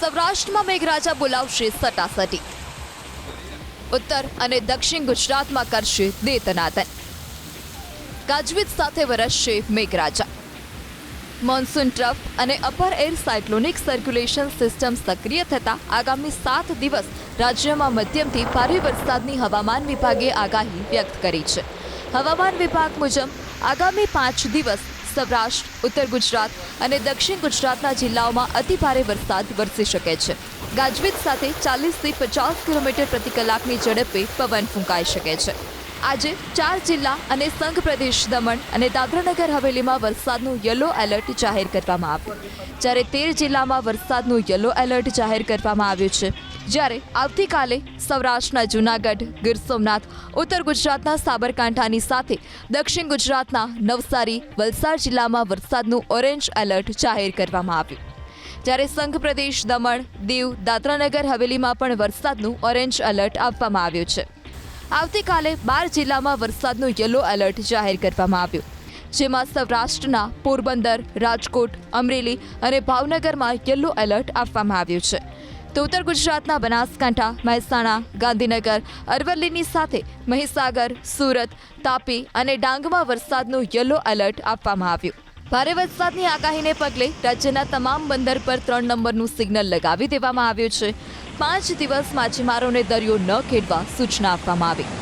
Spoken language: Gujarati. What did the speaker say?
સૌરાષ્ટ્રમાં મેઘરાજા બોલાવશે સટાસટી. ઉત્તર અને દક્ષિણ ગુજરાતમાં કરશે દેતનાતન. ગાજવીજ સાથે વરસશે મેઘરાજા. મોન્સૂન ટ્રફ અને upper air cyclonic circulation system સક્રિય થતા આગામી સાત દિવસ રાજ્યમાં મધ્યમથી ભારે વરસાદની હવામાન વિભાગે આગાહી વ્યક્ત કરી છે. હવામાન વિભાગ મુજબ આગામી પાંચ દિવસ સૌરાષ્ટ્ર, ઉત્તર ગુજરાત અને દક્ષિણ ગુજરાતના જિલ્લાઓમાં અતિભારે વરસાદ વરસી શકે છે. ગાજવીજ સાથે ચાલીસથી પચાસ કિલોમીટર પ્રતિ કલાકની ઝડપે પવન ફૂંકાઈ શકે છે. આજે ચાર જિલ્લા અને સંઘ પ્રદેશ દમણ અને દાદરાનગર હવેલીમાં વરસાદનું યલો એલર્ટ જાહેર કરવામાં આવ્યું. જ્યારે તેર જિલ્લામાં વરસાદનું યલો એલર્ટ જાહેર કરવામાં આવ્યું છે. જ્યારે આવતીકાલે સૌરાષ્ટ્રના જૂનાગઢ, ગીર સોમનાથ, ઉત્તર ગુજરાતના સાબરકાંઠાની સાથે દક્ષિણ ગુજરાતના નવસારી, વલસાડ જિલ્લામાં વરસાદનું ઓરેન્જ એલર્ટ જાહેર કરવામાં આવ્યું. જ્યારે સંઘ પ્રદેશ દમણ, દીવ, દાદરાનગર હવેલીમાં પણ વરસાદનું ઓરેન્જ એલર્ટ આપવામાં આવ્યું છે. આવતીકાલે બાર જિલ્લામાં વરસાદનું યલો એલર્ટ જાહેર કરવામાં આવ્યું. જેમાં સૌરાષ્ટ્રના પોરબંદર, રાજકોટ, અમરેલી અને ભાવનગરમાં યલો એલર્ટ આપવામાં આવ્યું છે. તો ઉત્તર ગુજરાતના બનાસકાંઠા, મહેસાણા, ગાંધીનગર, અરવલ્લીની સાથે મહીસાગર, સુરત, તાપી અને ડાંગમાં વરસાદનું યલો એલર્ટ આપવામાં આવ્યું. ભારે વરસાદની આગાહીને પગલે રાજ્યના તમામ બંદર પર ત્રણ નંબરનું સિગ્નલ લગાવી દેવામાં આવ્યું છે. પાંચ દિવસ માછીમારોને દરિયો ન ખેડવા સૂચના આપવામાં આવી.